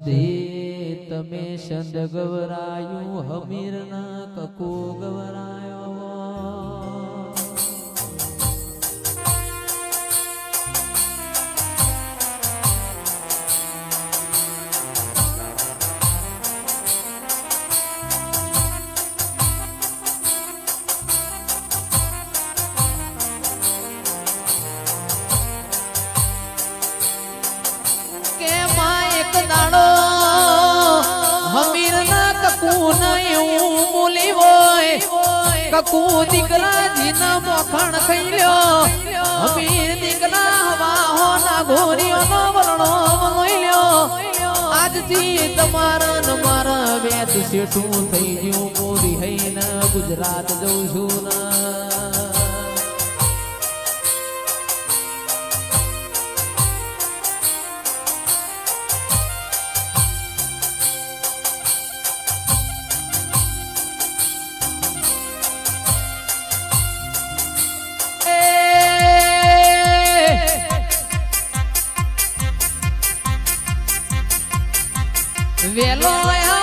દે તમે સંદ ગવરાયું હમીર ના કકુ ગવરાયો. ના એવું બોલી હોય. કકુ દીકરા જીના મોખણ ખાઈ લ્યો હમીર દીકરા હવા હો ના નો આજથી તમારા ને મારા વેત શેઠું થઈ ગયું. મોરી ને ગુજરાત જઉં છું ના. વેલો